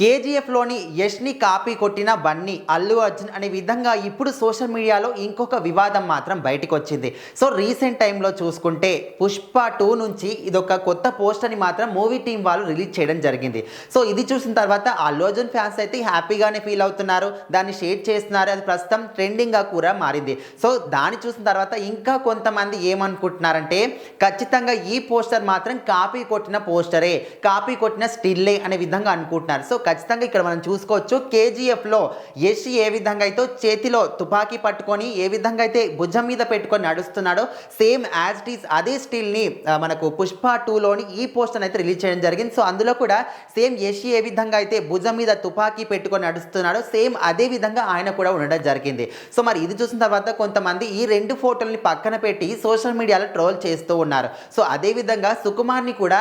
కేజీఎఫ్లోని యష్ని copy కొట్టిన బన్నీ అల్లు అర్జున్ అనే విధంగా ఇప్పుడు సోషల్ మీడియాలో ఇంకొక వివాదం మాత్రం బయటకు వచ్చింది సో రీసెంట్ టైంలో చూసుకుంటే పుష్ప టూ నుంచి ఇదొక కొత్త పోస్టర్ని మాత్రం మూవీ టీం వాళ్ళు రిలీజ్ చేయడం జరిగింది. సో ఇది చూసిన తర్వాత అల్లు అర్జున్ ఫ్యాన్స్ అయితే హ్యాపీగానే ఫీల్ అవుతున్నారు. దాన్ని షేర్ చేస్తున్నారు. అది ప్రస్తుతం ట్రెండింగ్గా కూడా మారింది. సో దాన్ని చూసిన తర్వాత ఇంకా కొంతమంది ఏమనుకుంటున్నారంటే ఖచ్చితంగా ఈ పోస్టర్ మాత్రం కాపీ కొట్టిన పోస్టరే కాపీ కొట్టిన స్టిల్లే అనే విధంగా అనుకుంటున్నారు. సో ఖచ్చితంగా ఇక్కడ మనం చూసుకోవచ్చు. కేజీఎఫ్లో యష్ ఏ విధంగా అయితే చేతిలో తుపాకీ పట్టుకొని ఏ విధంగా అయితే భుజం మీద పెట్టుకొని నడుస్తున్నాడో సేమ్ యాజ్ ఇట్ ఈస్ అదే స్టిల్ని మనకు పుష్ప టూలోని ఈ పోస్టర్ అయితే రిలీజ్ చేయడం జరిగింది. సో అందులో కూడా సేమ్ యష్ ఏ విధంగా అయితే భుజం మీద తుపాకీ పెట్టుకొని నడుస్తున్నాడో సేమ్ అదే విధంగా ఆయన కూడా ఉండడం జరిగింది. సో మరి ఇది చూసిన తర్వాత కొంతమంది ఈ రెండు ఫోటోల్ని పక్కన పెట్టి సోషల్ మీడియాలో ట్రోల్ చేస్తూ ఉన్నారు. సో అదే విధంగా సుకుమార్ని కూడా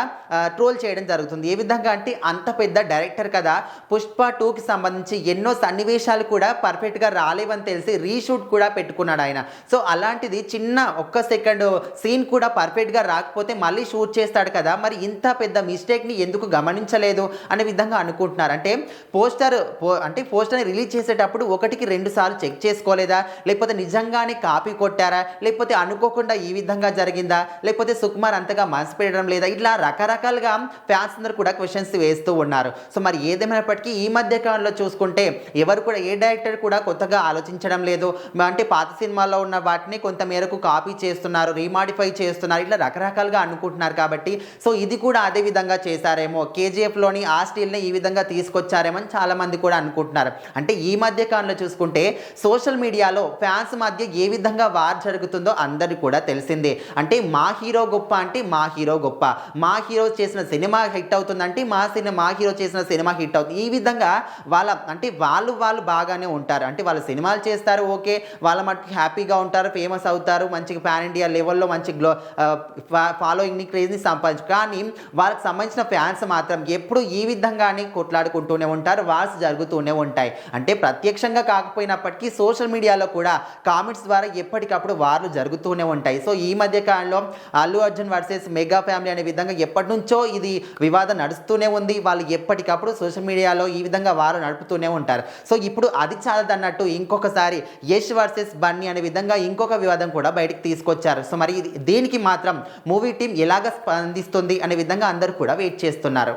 ట్రోల్ చేయడం జరుగుతుంది. ఏ విధంగా అంటే అంత పెద్ద డైరెక్టర్ కదా పుష్ప టూకి సంబంధించి ఎన్నో సన్నివేశాలు కూడా పర్ఫెక్ట్గా రాలేవని తెలిసి రీషూట్ కూడా పెట్టుకున్నాడు ఆయన. సో అలాంటిది చిన్న ఒక్క సెకండ్ సీన్ కూడా పర్ఫెక్ట్గా రాకపోతే మళ్ళీ షూట్ చేస్తాడు కదా. మరి ఇంత పెద్ద మిస్టేక్ని ఎందుకు గమనించలేదు అనే విధంగా అనుకుంటున్నారు. అంటే పోస్టర్ పో అంటే పోస్టర్ని రిలీజ్ చేసేటప్పుడు ఒకటికి రెండు సార్లు చెక్ చేసుకోలేదా? లేకపోతే నిజంగానే కాపీ కొట్టారా? లేకపోతే అనుకోకుండా ఈ విధంగా జరిగిందా? లేకపోతే సుకుమార్ అంతగా మనసు పెట్టడం లేదా? ఇట్లా రకరకాలుగా ఫ్యాన్స్ అందరూ కూడా క్వశ్చన్స్ వేస్తూ ఉన్నారు. సో మరి ఏదేమైనప్పటికీ ఈ మధ్య కాలంలో చూసుకుంటే ఎవరు కూడా ఏ డైరెక్టర్ కూడా కొత్తగా ఆలోచించడం లేదు. అంటే పాత సినిమాల్లో ఉన్న వాటిని కొంత మేరకు కాపీ చేస్తున్నారు రీమాడిఫై చేస్తున్నారు ఇట్లా రకరకాలుగా అనుకుంటున్నారు కాబట్టి. సో ఇది కూడా అదే విధంగా చేశారేమో. కేజీఎఫ్లోని ఆ స్టీల్ని ఈ విధంగా తీసుకొచ్చారేమో అని చాలామంది కూడా అనుకుంటున్నారు. అంటే ఈ మధ్య కాలంలో చూసుకుంటే సోషల్ మీడియాలో ఫ్యాన్స్ మధ్య ఏ విధంగా వార్ జరుగుతుందో అందరికీ కూడా తెలిసిందే. అంటే మా హీరో గొప్ప అంటే మా హీరో గొప్ప. మా హీరో చేసిన సినిమా హిట్ అవుతుందంటే మా సినిమా మా హీరో చేసిన సినిమా హిట్ అవుతుంది. ఈ విధంగా వాళ్ళ అంటే వాళ్ళు వాళ్ళు బాగానే ఉంటారు. అంటే వాళ్ళు సినిమాలు చేస్తారు ఓకే. వాళ్ళ మట్టుకు హ్యాపీగా ఉంటారు ఫేమస్ అవుతారు మంచిగా ఫ్యాన్ ఇండియా లెవెల్లో మంచి గ్లో ఫాలోయింగ్ని క్రేజ్ని సంపాదించు కానీ వాళ్ళకి సంబంధించిన ఫ్యాన్స్ మాత్రం ఎప్పుడు ఈ విధంగానే కొట్లాడుకుంటూనే ఉంటారు వార్స్ జరుగుతూనే ఉంటాయి. అంటే ప్రత్యక్షంగా కాకపోయినప్పటికీ సోషల్ మీడియాలో కూడా కామెంట్స్ ద్వారా ఎప్పటికప్పుడు వార్లు జరుగుతూనే ఉంటాయి. సో ఈ మధ్య కాలంలో Allu Arjun versus mega family అనే విధంగా ఎప్పటి నుంచో ఇది వివాదం నడుస్తూనే ఉంది. వాళ్ళు ఎప్పటికప్పుడు సోషల్ మీడియాలో ఈ విధంగా వారు నడుపుతూనే ఉంటారు. సో ఇప్పుడు అది చాలదన్నట్టు ఇంకొకసారి యష్ వర్సెస్ బన్నీ అనే విధంగా ఇంకొక వివాదం కూడా బయటకు తీసుకొచ్చారు. సో మరి ఇది- దీనికి మాత్రం మూవీ టీం ఎలాగ స్పందిస్తుంది అనే విధంగా అందరూ కూడా వెయిట్ చేస్తున్నారు.